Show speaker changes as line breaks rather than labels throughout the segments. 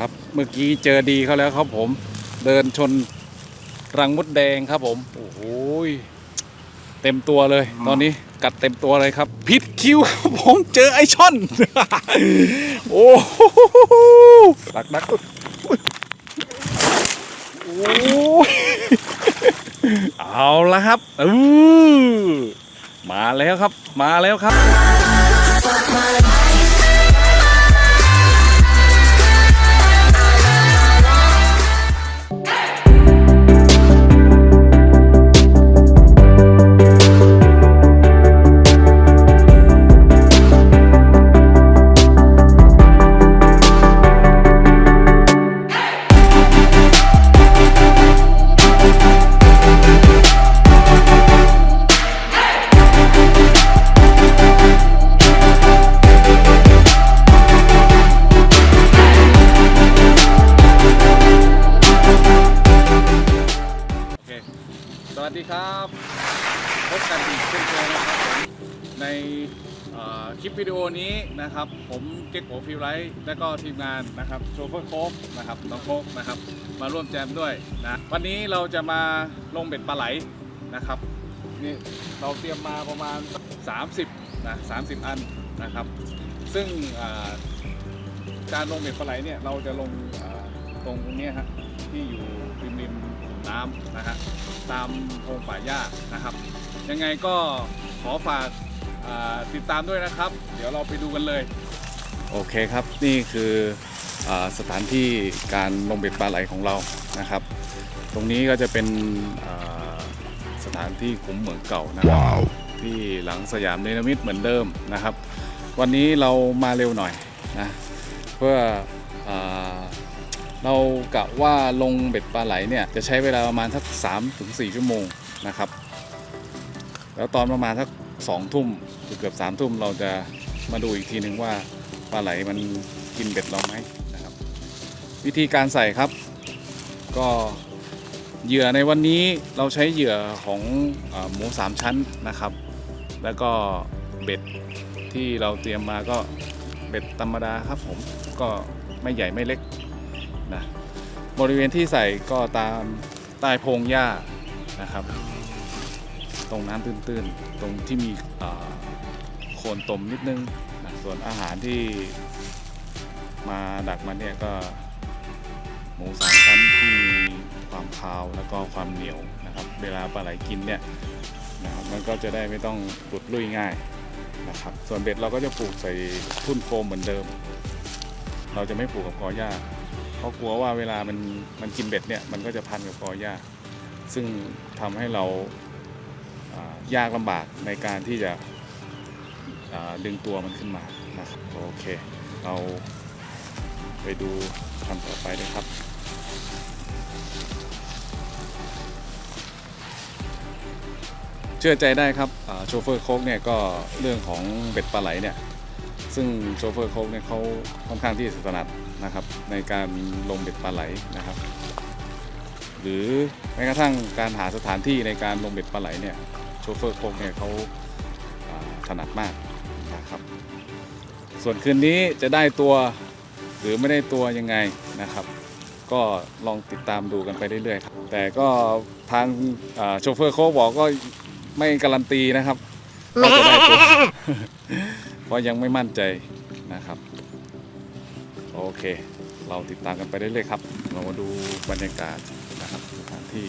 ครับ เมื่อกี้เจอดีเขาแล้วครับผม เดินชนรังมดแดงครับผม โอ้โหยเต็มตัวเลย ตอนนี้กัดเต็มตัวเลยครับ พิษคิวครับผมเจอไอช่อน โอ้โหดักดักอุ๊ยโอ้ยเอาละครับอือมาแล้วครับ มาแล้วครับ ผมเก๊กโอฟิลไลท์และก็ทีมงานนะครับโชเฟอร์โค้กนะครับน้องโค้กนะครับ มาร่วมแจมด้วยนะวันนี้เราจะมาลงเบ็ดปลาไหลนะครับนี่เราเตรียมมาประมาณ 30นะ30 อันนะครับ ซึ่งการลงเบ็ดปลาไหลเนี่ยเราจะลงอ่าตรงนี้ฮะที่อยู่ริมริมน้ำนะฮะตามโพรงป่าหญ้านะครับ ยังไงก็ขอฝากติดตามด้วยนะครับ ดี๋ยวเราไปดูกันเลย โอเคครับนี่คืออาสถานที่การลงเบ็ดปลาไหลของเรานะครับ ตรงนี้ก็จะเป็นอ่าสถานที่ขุมเหมืองเก่านะครับที่หลังสยามเนรมิตเหมือนเดิมนะครับ วันนี้เรามาเร็วหน่อยนะเพื่ออาเรากะว่าลงเบ็ดปลาไหลเนี่ยจะใช้เวลาประมาณสัก3-4 ชั่วโมงนะครับ แล้วตอนประมาณสักสองทุ่มเกือบสามทุ่มเราจะ มาดูอีกทีหนึ่งว่าปลาไหลมันกินเบ็ดเราไหมนะครับ วิธีการใส่ครับ ก็เหยื่อในวันนี้เราใช้เหยื่อของอหมูสามชั้นนะครับ แล้วก็เบ็ดที่เราเตรียมมาก็เบ็ดธรรมดาครับผมก็ไม่ใหญ่ไม่เล็กนะบริเวณที่ใส่ก็ตามใต้โพงหญ้านะครับ ตรงน้ำตื้นๆ ตรงที่มีอ่า โคนตมนิดนึงนะส่วนอาหารที่มาดักมันเนี่ยก็ หมูสามชั้นที่มีความคาวแล้วก็ความเหนียวนะครับ เวลาปลาไหลกินเนี่ยนะครับมันก็จะได้ไม่ต้องหลุดลุยง่ายนะครับ ส่วนเบ็ดเราก็จะปลูกใส่ทุ่นโฟมเหมือนเดิม เราจะไม่ปลูกกับกอหญ้าเพราะกลัวว่าเวลามันมันกินเบ็ดเนี่ยมันก็จะพันกับกอหญ้าซึ่งทำให้เรายากลำบากในการที่จะ ดึงตัวมันขึ้นมานะครับโอเค เราไปดูทำต่อไปเลยครับเชื่อใจได้ครับโชเฟอร์โคกเนี่ยก็เรื่องของเบ็ดปลาไหลเนี่ยซึ่งโชเฟอร์โคกเนี่ยเขาค่อนข้างที่จะถนัดนะครับในการลงเบ็ดปลาไหลนะครับ หรือแม้กระทั่งการหาสถานที่ในการลงเบ็ดปลาไหลเนี่ยโชเฟอร์โคกเนี่ยเขาถนัดมาก นะครับ ส่วนคืนนี้จะได้ตัวหรือไม่ได้ตัวยังไงนะครับ ก็ลองติดตามดูกันไปเรื่อยๆครับแต่ก็ทางโชเฟอร์โคกบอกก็ไม่การันตีนะครับว่าจะได้ตัวเพราะยังไม่มั่นใจนะครับ โอเค เราติดตามกันไปเรื่อยๆครับ เรามาดูบรรยากาศนะครับสถานที่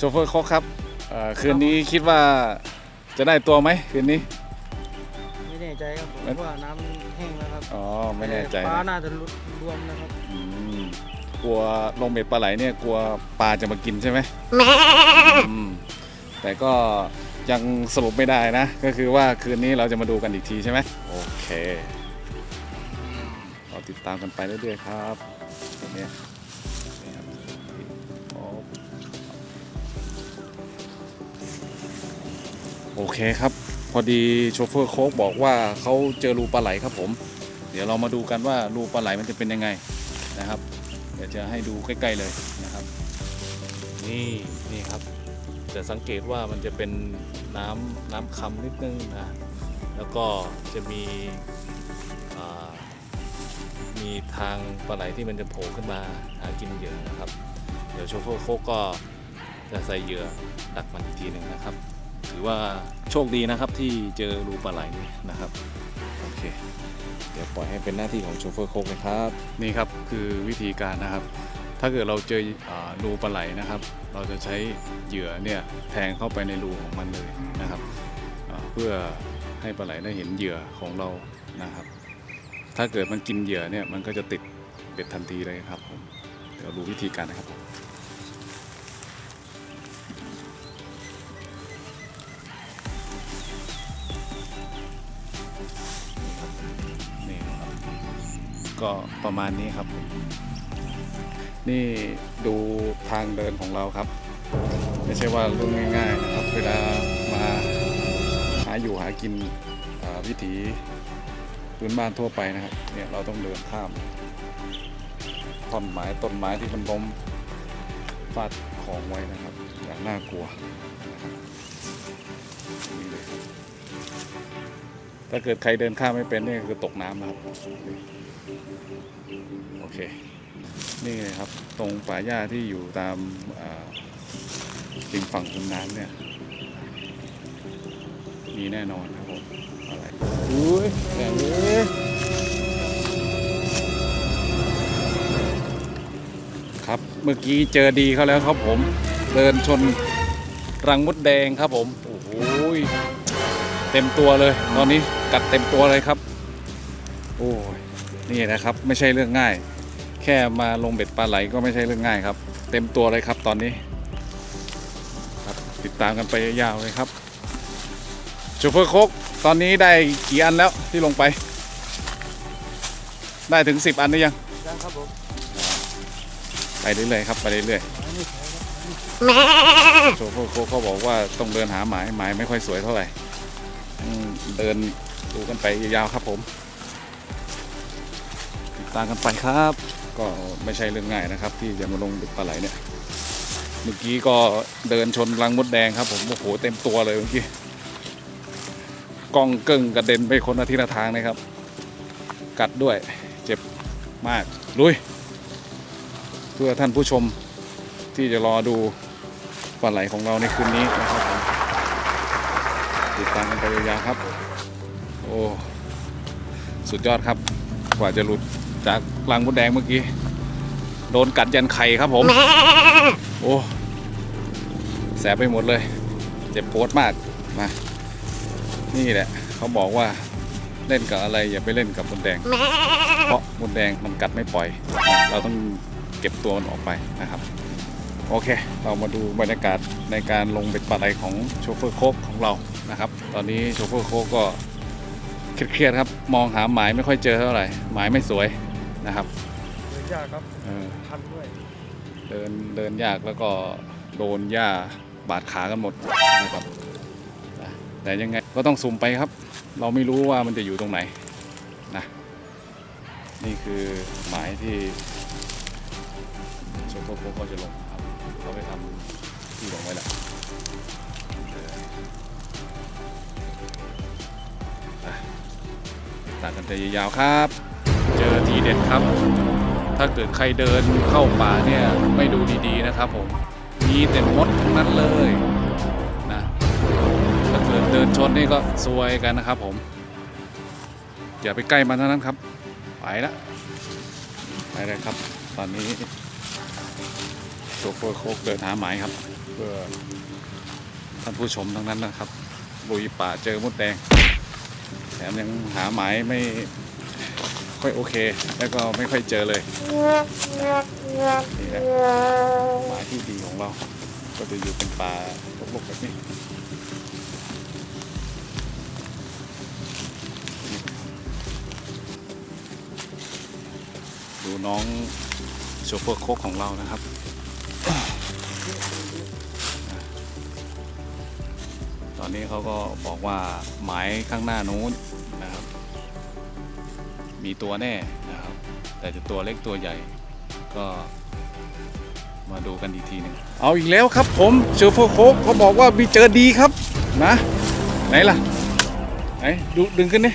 โชเฟอร์โคกครับเอ่อคืนนี้คิดว่าจะได้ตัวไหมคืนนี้
ไม่แน่ใจครับผม
ไม่
ว่าน้ำแห้งแล้วครับ
อ๋อไม่แน่ใจ
ปลา
นะ
น่าจะรุดรวมนะครับ
อืมกลัวลงเบ็ดปลาไหลเนี่ยกลัวปลาจะมากินใช่ไหมอืมแต่ก็ยังสรุปไม่ได้นะ ก็คือว่าคืนนี้เราจะมาดูกันอีกทีใช่ไหมโอเคเราติดตามกันไปเรื่อยๆครับเนี่ยนี่ครับโอเโอเคครับ พอดีโชเฟอร์โค้กบอกว่าเขาเจอรูปลาไหลครับผม เดี๋ยวเรามาดูกันว่ารูปลาไหลมันจะเป็นยังไงนะครับ เดี๋ยวจะให้ดูใกล้ๆเลยนะครับ นี่นี่ครับจะสังเกตว่ามันจะเป็นน้ำน้ำคำนิดนึงนะแล้วก็จะมีมีทางปลาไหลที่มันจะโผล่ขึ้นมาหากินเหยื่อนะครับ เดี๋ยวโชเฟอร์โคกก็จะใส่เหยื่อดักมันอีกทีหนึ่งนะครับ ถือว่าโชคดีนะครับที่เจอรูปลาไหลนี่นะครับ โอเค เดี๋ยวปล่อยให้เป็นหน้าที่ของโชเฟอร์โคกเลยครับ นี่ครับคือวิธีการนะครับ ถ้าเกิดเราเจออารูปลาไหลนะครับ เราจะใช้เหยื่อเนี่ยแทงเข้าไปในรูของมันเลยนะครับอ่าเพื่อให้ปลาไหลได้เห็นเหยื่อของเรานะครับ ถ้าเกิดมันกินเหยื่อเนี่ยมันก็จะติดเบ็ดทันทีเลยครับผมเดี๋ยวดูวิธีการนะครับผม ก็ประมาณนี้ครับผมนี่ดูทางเดินของเราครับ ไม่ใช่ว่าเรื่องง่ายๆนะครับ เวลามาหาอยู่หากินวิถีพื้นบ้านทั่วไปนะครับเนี่ยเราต้องเดินข้ามท่อนไม้ต้นไม้ที่มันล้มฟาดของไว้นะครับ อย่างน่ากลัวถ้าเกิดใครเดินข้ามไม่เป็นนี่คือตกน้ำนะครับ คนี่เลยครับ ตรงป่าหญ้าที่อยู่ตามริมฝั่งริมน้ำเนี่ย มีแน่นอนครับผมอะไรอุ้ยอย่างนี้ครับเมื่อกี้เจอดีเขาแล้วครับผมเดินชนรังมดแดงครับผมโอ้โหเต็มตัวเลย ตอนนี้กัดเต็มตัวเลยครับ โอ้ยนี่นะครับ ไม่ใช่เรื่องง่าย ค่มาลงเบ็ดปลาไหลก็ไม่ใช่เรื่องง่ายครับ เต็มตัวเลยครับตอนนี้ครับติดตามกันไปยาวๆเลยครับโชเฟอร์โคกตอนนี้ได้กี่อันแล้วที่ลงไป ได้ถึง 10 อันหรือยัง
ยังครับผม
ไปเรื่อยๆครับไปเรื่อย
หมายไม่ใช่ครับ
ๆโชเฟอร์โคกเขาบอกว่าต้องเดินหาหมายหมายไม่ค่อยสวยเท่าไหร่อืมเดินดูกันไปยาวๆครับผม ติดตามกันไปครับ ก็ไม่ใช่เรื่องง่ายนะครับ ที่จะมาลงเบ็ดปลาไหลเนี่ย เมื่อกี้ก็เดินชนรังมดแดงครับ ผมโอ้โหเต็มตัวเลยเมื่อกี้กล้องเกิ้งกระเด็นไปคนละทิศละทางนะครับ กัดด้วยเจ็บมากลุย เพื่อท่านผู้ชมที่จะรอดูปลาไหลของเราในคืนนี้นะครับติดตามกันไปยาวๆครับ โอ้ สุดยอดครับ กว่าจะหลุด จากรังมดแดงเมื่อกี้ โดนกัดยันไข่ครับผม โอ้แสบไปหมดเลย เจ็บปวดมากมานี่แหละ เขาบอกว่าเล่นกับอะไรอย่าไปเล่นกับมดแดง เพราะมดแดงมันกัดไม่ปล่อย เราต้องเก็บตัวมันออกไปนะครับ โอเค เรามาดูบรรยากาศในการลงเบ็ดปลาไหลของโชเฟอร์โคกของเรานะครับ ตอนนี้โชเฟอร์โคกก็เครียดๆครับ มองหาหมายไม่ค่อยเจอเท่าไหร่หมายไม่สวย นะครับ
เดินยากครับ
เออ
คันด้วย
เดินเดินยากแล้วก็โดนหญ้าบาดขากันหมดนะครับนะแต่ยังไงก็ต้องสุ่มไปครับ เราไม่รู้ว่ามันจะอยู่ตรงไหนนะนี่คือหมายที่โชเฟอร์โค้กเขาจะลงครับเขาไปทำที่ลงไว้แล้วเอออะติดตามกันไปยาวๆครับ เจอทีเด็ดครับ ถ้าเกิดใครเดินเข้าป่าเนี่ยไม่ดูดีๆนะครับผมมีแต่มดทั้งนั้นเลยนะถ้าเกิดเดินชนนี่ก็ซวยกันนะครับผม อย่าไปใกล้มันเท่านั้นครับ ไปละไปเลยครับ ตอนนี้โชเฟอร์โคกเดินหาหมายครับ เพื่อท่านผู้ชมทั้งนั้นนะครับลุยป่าเจอมดแดงแถมยังหาหมายไม่ ค่อยโอเค แล้วก็ไม่ค่อยเจอเลยนี่แหละหมาที่ดีของเรา ก็จะอยู่เป็นป่ารกๆแบบนี้ดูน้องโชเฟอร์โคกของเรานะครับตอนนี้เขาก็บอกว่าหมายข้างหน้านู้น มีตัวแน่นะครับ แต่จะตัวเล็กตัวใหญ่ก็มาดูกันอีกทีหนึ่งเอาอีกแล้วครับผมเชอร์เฟอร์โคกเขาบอกว่ามีเจอดีครับนะ ไหนล่ะ ไหนดูดึงขึ้นดิ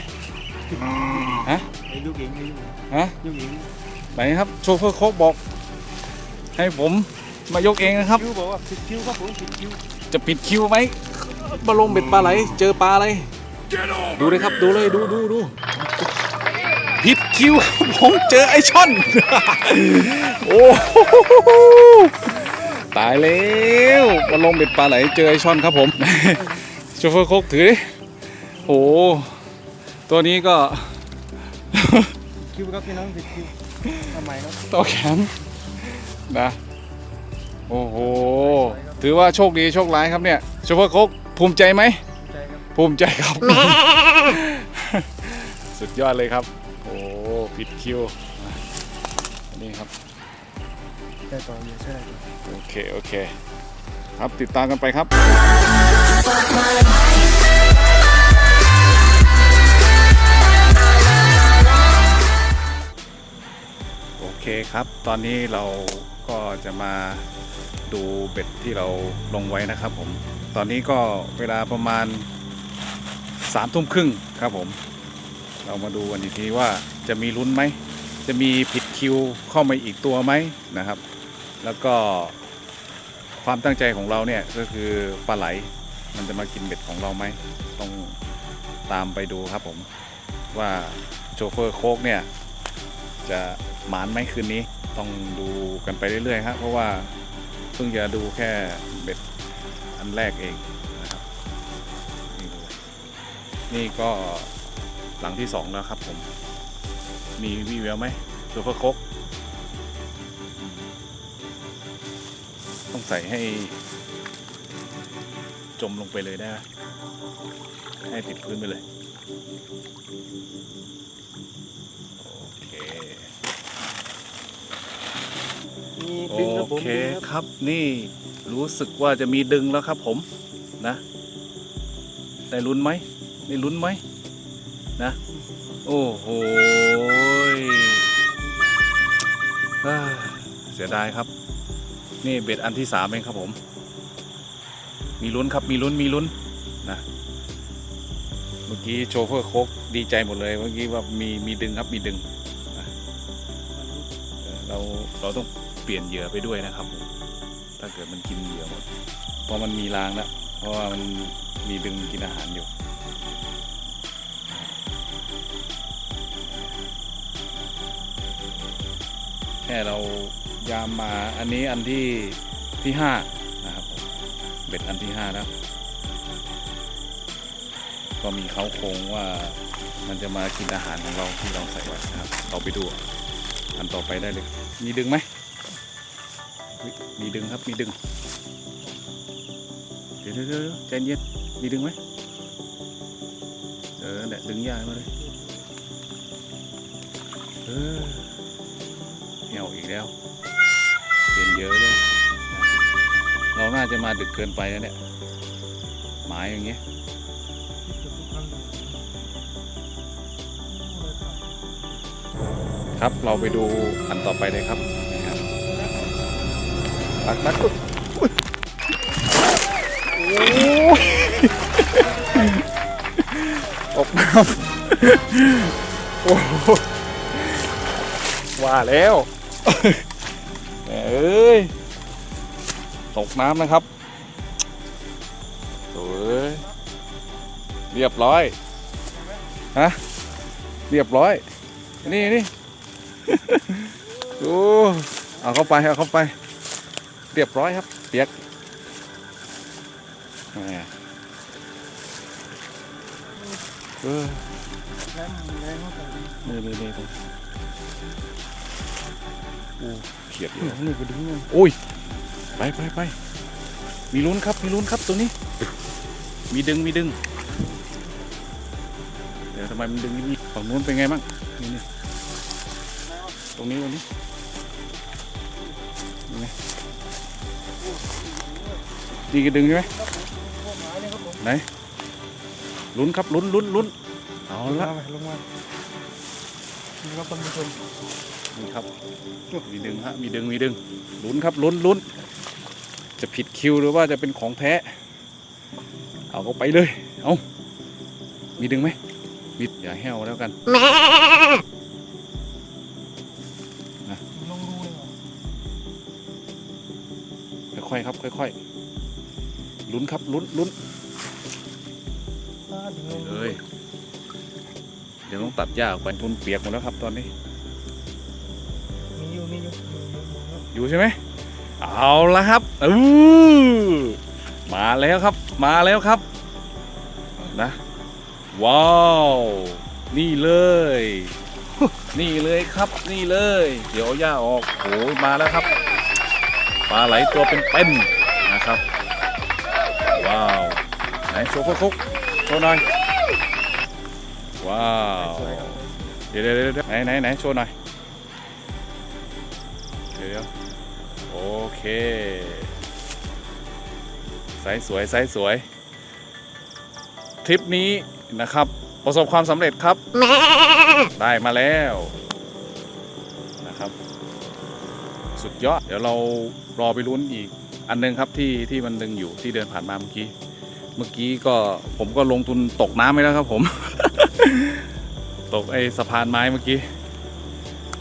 ฮะ
ไอ้ลูกเองไอ้ลูก
ฮะ
ลูกเอง
ไหนครับโชเฟอร์โคกบอก ให้ผมมายกเองนะครับ
คิวบอกว่าผิดคิวครับผมผิดคิว
จะปิดคิวไหมมาลงเบ็ดปลาไหล เจอปลาอะไร ดูเลยครับดูเลยดูดูดูผิด คิวครับผมเจอไอช่อน โอ้โหตายแล้วมาลงเบ็ดปลาไหลเจอไอช่อนครับผมโชเฟอร์โคกถือดิโอ้โหตัวนี้ก็
คิวครับพี่น้องผิดคิวทำไมครับ
ต่อแขนนะโอ้โห ถือว่าโชคดีโชคร้ายครับเนี่ยโชเฟอร์โคกภูมิใจไหม
ใจครับ
ภูมิใจครับ สุดยอดเลยครับ โอ้ ผิดคิวอะนี่ครับ
ใจต่อเยอะใช่ไหม
โอเค โอเค ครับติดตามกันไปครับโอเคครับ ตอนนี้เราก็จะมาดูเบ็ดที่เราลงไว้นะครับผม ตอนนี้ก็เวลาประมาณสามทุ่มครึ่งครับผม เรามาดูกันอีกทีว่าจะมีลุ้นไหม จะมีผิดคิวเข้ามาอีกตัวไหมนะครับ แล้วก็ความตั้งใจของเราเนี่ยก็คือปลาไหล มันจะมากินเบ็ดของเราไหม ต้องตามไปดูครับผมว่าโชเฟอร์โคกเนี่ยจะหมานไหมคืนนี้ต้องดูกันไปเรื่อยๆครับเพราะว่าเพิ่งจะดูแค่เบ็ดอันแรกเองนะครับนี่ดูนี่ก็ หลังที่สองแล้วครับผม มีวีแววไหมโชเฟอร์โคกต้องใส่ให้จมลงไปเลยได้ ให้ติดพื้นไปเลย โอเค โอเค
ครับ
นี่รู้สึกว่าจะมีดึงแล้วครับผมนะ ได้ลุ้นไหมได้ลุ้นไหม นะ โอ้โหเสียดายครับ นี่เบ็ดอันที่สามเองครับผม มีลุ้นครับมีลุ้นมีลุ้นนะเมื่อกี้โชเฟอร์โคกดีใจหมดเลย เมื่อกี้ว่ามีมีดึงครับมีดึงนะเออเราเราต้องเปลี่ยนเหยื่อไปด้วยนะครับผมถ้าเกิดมันกินเหยื่อหมดเพราะมันมีรางแล้วเพราะว่ามันมีดึงกินอาหารอยู่ แค่เรายามมาอันนี้อันที่ที่ห้านะครับผมเบ็ดอันที่ห้าแล้วก็มีเขาโครงว่ามันจะมากินอาหารของเราที่เราใส่ไว้นะครับเราไปดูอันต่อไปได้เลยมีดึงไหมมีดึงครับมีดึงเดี๋ยวเดี๋ยวใจเย็นมีดึงไหมเออเนี่ยดึงยากมาเลยเออาจะมาดึกเกินไปแล้วเนี่ยหมายอย่างเงี้ยครับเราไปดูอันต่อไปเลยครับนะครับตักตักอุ๊ยอุ๊ยโอ้ออกน้ำโอ้โหว่าแล้วเอ้ย ตกน้ำนะครับโอ้ยเรียบร้อยฮะเรียบร้อย นี่นี่ดูเอาเข้าไปเอาเข้าไป เรียบร้อยครับเปียกแหมเออ
แรงแรงมากเลย
นี่นี่นี่อู้เขียดอยู่
นี่ก็ดึงเนี่ย
โอ้ย ไปไปไปมีลุ้นครับมีลุ้นครับตัวนี้ มีดึงมีดึง เดี๋ยวทำไมมันดึงนี่ฝั่งนู้นเป็นไงบ้างนี่นี่ตรงนี้ตรงนี้นี่ไงดีกระดึงใช่ไหม
พวกหมายเนี่ยครับผม
ไหนลุ้นครับลุ้นลุ้นลุ้นเอา
ลง
ละ
มาลงมาดูครับท่านผู้ชม
นี่ครับมีดึงฮะมีดึงมีดึงลุ้นครับลุ้นลุ้น จะผิดคิวหรือว่าจะเป็นของแท้ เอาก็ไปเลย เอามีดึงไหมมีอย่าแห้วแล้วกัน
ลงรูเลยเหรอ
ค่อยๆครับ ค่อยๆ ลุ้นครับ ลุ้นลุ้น
อ่าถึงลง
เล
รู
ยเดี๋ยวต้องตัดหญ้าออกไปทุนเปียกหมดแล้วครับตอนนี้
มีอยู่ มีอยู่ อยู่อยู่อยู่อยู่
อยู่ใช่ไหม เอาละครับอือมาแล้วครับ มาแล้วครับ นะ ว้าว นี่เลย นี่เลยครับ นี่เลย เดี๋ยวเอาหญ้าออกโอ้มาแล้วครับ ปลาไหลตัวเป็นๆนะครับ ว้าว ไหนโชว์คุกๆโชว์หน่อย ว้าว เดี๋ยวเดี๋ยวไหนไหนไหนโชว์หน่อย เดี๋ยว โอเคไซส์สวยไซส์สวย ทริปนี้นะครับ ประสบความสำเร็จครับ ได้มาแล้วนะครับ สุดยอด เดี๋ยวเรารอไปลุ้นอีกอันหนึงครับที่ที่มันดึงอยู่ที่เดินผ่านมาเมื่อกี้ เมื่อกี้ก็ผมก็ลงทุนตกน้ำไปแล้วครับผม ตกไอ้สะพานไม้เมื่อกี้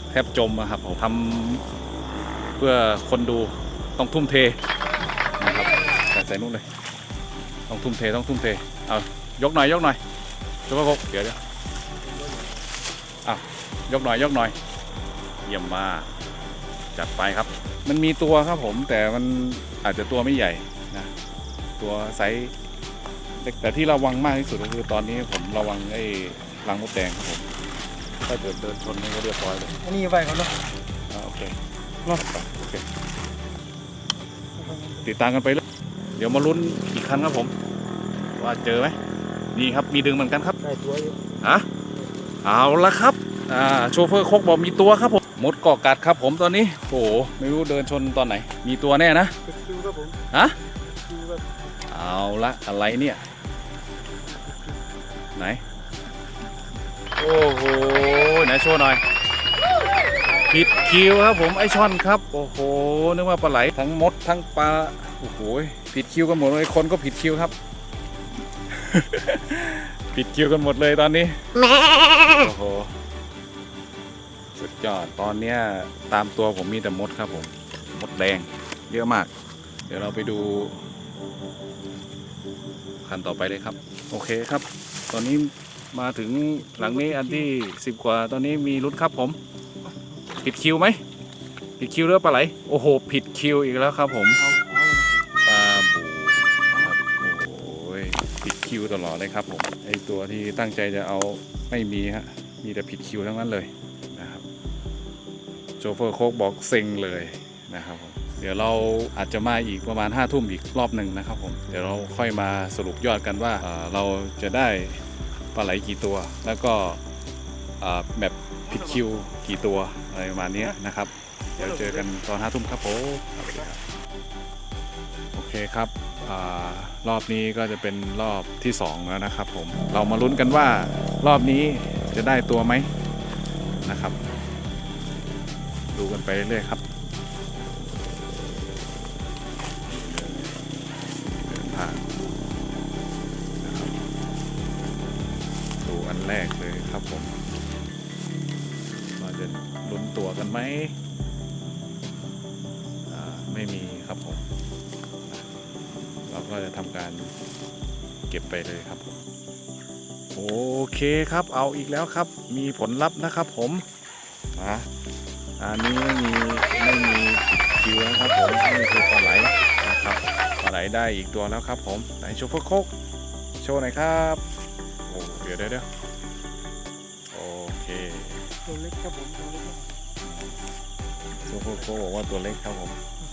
แทบจมอะครับผมทำ เพื่อคนดูต้องทุ่มเทนะครับใส่ใส่นู่นเลยต้องทุ่มเทต้องทุ่มเทเอายกหน่อยยกหน่อยยกกเดี๋ยวเดี๋ยวอ้าวยกหน่อยยกหน่อย เยี่ยมมากจัดไปครับ มันมีตัวครับผมแต่มันอาจจะตัวไม่ใหญ่นะตัวไซส์เล็กแต่ที่ระวังมากที่สุดก็คือตอนนี้ผมระวังไอ้รังมดแดงครับผมถ้าเกิดเดินชนนี่ก็เรียบร้อยเลย
อันนี้ไปก่อนเนาะ
รอดไปโอเคติดตามกันไปเลยเดี๋ยวมาลุ้นอีกครั้งครับผม ว่าเจอไหมนี่ครับมีดึงเหมือนกันครับ
ได้ตัวอยู่
ฮะเอาละครับอ่าโชเฟอร์โคกบอกมีตัวครับผมมดเกาะกัดครับผมตอนนี้โอ้โหไม่รู้เดินชนตอนไหน มีตัวแน่นะ
เป็นคิวครับผม
ฮะ
คิวครับ
เอาละอะไรเนี่ยไหนโอ้โหไหนโชว์หน่อย ผิดคิวครับผมไอช่อนครับ โอ้โหนึกว่าปลาไหลทั้งมดทั้งปลาโอ้โหผิดคิวกันหมดเลยคนก็ผิดคิวครับ ผิดคิวกันหมดเลยตอนนี้โอ้โหสุดยอดตอนเนี้ยตามตัวผมมีแต่มดครับผมมดแดงเยอะมาก เดี๋ยวเราไปดูคันต่อไปเลยครับ โอเคครับ ตอนนี้มาถึงหลังนี้อันที่สิบกว่า ตอนนี้มีรุ้นครับผม ผิดคิวไหมผิดคิวหรือปลาไหลโอ้โหผิดคิวอีกแล้วครับผมปลาบูครับโอ้ยผิดคิวตลอดเลยครับผมไอตัวที่ตั้งใจจะเอาไม่มีฮะมีแต่ผิดคิวทั้งนั้นเลยนะครับโชเฟอร์โคกบอกเซ็งเลยนะครับผมเดี๋ยวเราอาจจะมาอีกประมาณ5้าทุ่มอีกรอบหนึ่งนะครับผมเดี๋ยวเราค่อยมาสรุปยอดกันว่าเราจะได้ปลาไหลกี่ตัว แล้วก็แบบผิดคิวกี่ตัว อะไรประมาณนี้นะครับ เดี๋ยวเจอกันตอนห้าทุ่มครับผมโอเคครับอรอบนี้ก็จะเป็นรอบที่ 2 แล้วนะครับผมเรามาลุ้นกันว่ารอบนี้จะได้ตัวไหมนะครับ ดูกันไปเรื่อยๆครับเดินผ่านนะครับดูอันแรกเลยครับผม กันไหมไม่มีครับผม เราก็จะทำการเก็บไปเลยครับ โอเคครับเอาอีกแล้วครับ มีผลลัพธ์นะครับผมนะอันนี้ไม่มีไม่มีคิวนะครับผมนี่คือปลาไหลนะครับปลาไหลได้อีกตัวแล้วครับผมไหนโชว์เฟอร์โคกโชว์หน่อยครับโอ้ยเดี๋ยวเดี๋ยวโอเค
ตัวเล็กครับผมตัวเล็ก มาก
โชว์เฟอร์โคกบอกว่าตัวเล็กครับผมโอ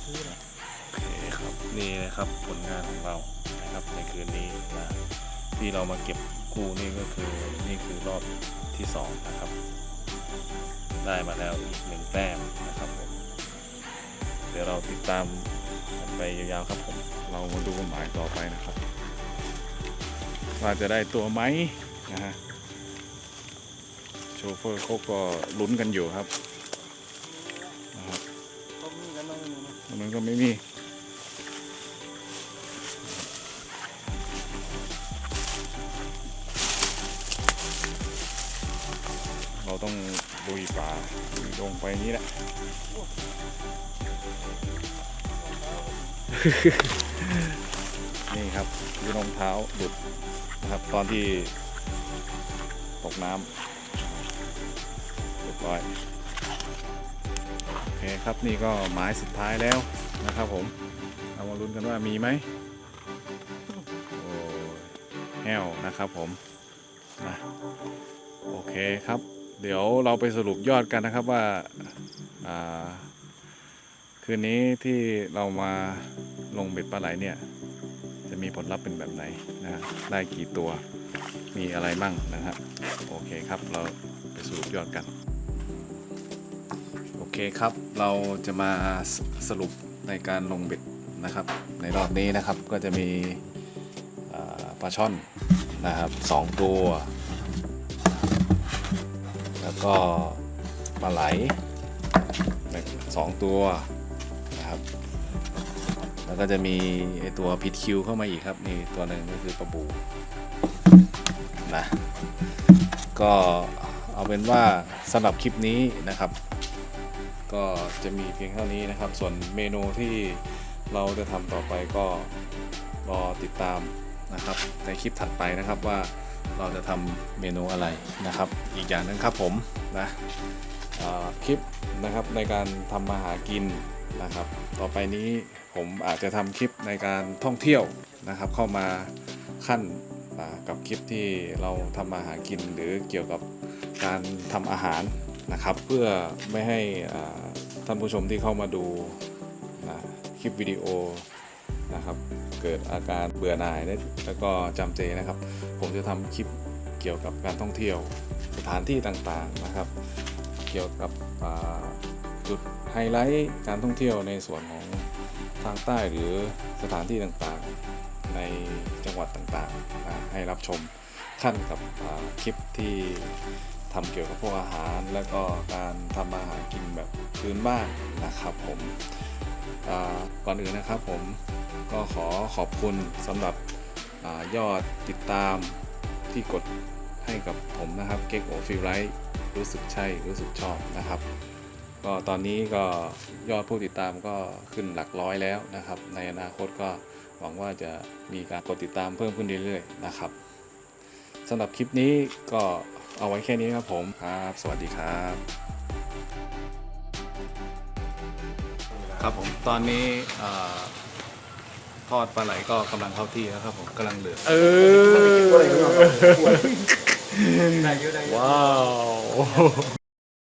เคครับนี่นะครับผลงานของเรานะครับในคืนนี้นะที่เรามาเก็บกู้นี่ก็คือนี่คือรอบที่สองนะครับ ได้มาแล้วอีกหนึ่งแต้มนะครับผมเดี๋ยวเราติดตามไปยาวๆครับผม เรามาดูหมายต่อไปนะครับ ว่าจะได้ตัวไหมนะฮะโชเฟอร์เขาก็ลุ้นกันอยู่ครับ
ก็
ไม่มี เราต้องลุยป่าลุยลงไปนี้แหละ นี่ครับคือรองเท้าหลุดนะครับตอนที่ตกน้ำเรียบร้อยโอ เคครับนี่ก็หมายสุดท้ายแล้วนะครับผม เอามาลุ้นกันว่ามีไหมโอ้แห้วนะครับผมนะโอเคครับ เดี๋ยวเราไปสรุปยอดกันนะครับว่าคืนนี้ที่เรามาลงเบ็ดปลาไหลเนี่ย จะมีผลลัพธ์เป็นแบบไหนนะได้กี่ตัวมีอะไรบ้างนะครับโอเคครับเราไปสรุปยอดกัน เคครับ เราจะมาสสรุปในการลงเบ็ดนะครับ ในรอบนี้นะครับก็จะมีปลาช่อนนะครับสองตัว แล้วก็ปลาไหลสองตัวนะครับ แล้วก็จะมีไอตัวผิดคิวเข้ามาอีกครับนี่ตัวหนึ่งก็คือปลาบูนะก็เอาเป็นว่าสำหรับคลิปนี้นะครับ ก็จะมีเพียงเท่านี้นะครับ ส่วนเมนูที่เราจะทำต่อไปก็รอติดตามนะครับ ในคลิปถัดไปนะครับว่าเราจะทำเมนูอะไรนะครับ อีกอย่างหนึงครับผมนะคลิปนะครับในการทำมาหากินนะครับ ต่อไปนี้ผมอาจจะทำคลิปในการท่องเที่ยวนะครับ เข้ามาขั้นกับคลิปที่เราทำมาหากินหรือเกี่ยวกับการทำอาหาร นะครับ เพื่อไม่ให้ท่านผู้ชมที่เข้ามาดูนะคลิปวิดีโอนะครับ เกิดอาการเบื่อหน่ายและแล้วก็จำเจนะครับ ผมจะทำคลิปเกี่ยวกับการท่องเที่ยวสถานที่ต่างๆนะครับ เกี่ยวกับจุดไฮไลท์การท่องเที่ยวในส่วนของทางใต้หรือสถานที่ต่างๆในจังหวัดต่างๆนะให้รับชมขั้นกับคลิปที่ ทำเกี่ยวกับพวกอาหาร และก็การทำอาหารกินแบบพื้นบ้านนะครับผมก่อนอื่นนะครับผมก็ขอขอบคุณสำหรับอยอดติดตามที่กดให้กับผมนะครับเก๊กโอฟิลไลท์รู้สึกใช่รู้สึกชอบนะครับ ก็ตอนนี้ก็ยอดผู้ติดตามก็ขึ้นหลักร้อยแล้วนะครับ ในอนาคตก็หวังว่าจะมีการกดติดตามเพิ่มขึ้นเรื่อยๆนะครับสำหรับคลิปนี้ก็ เอาไว้แค่นี้ครับผมครับ สวัสดีครับ ครับผมตอนนี้อ่าทอดปลาไหลก็กำลังเข้าที่แล้วครับผมกำลังเหลือเออ
ได้เยอะได้เยอะ
ว้าว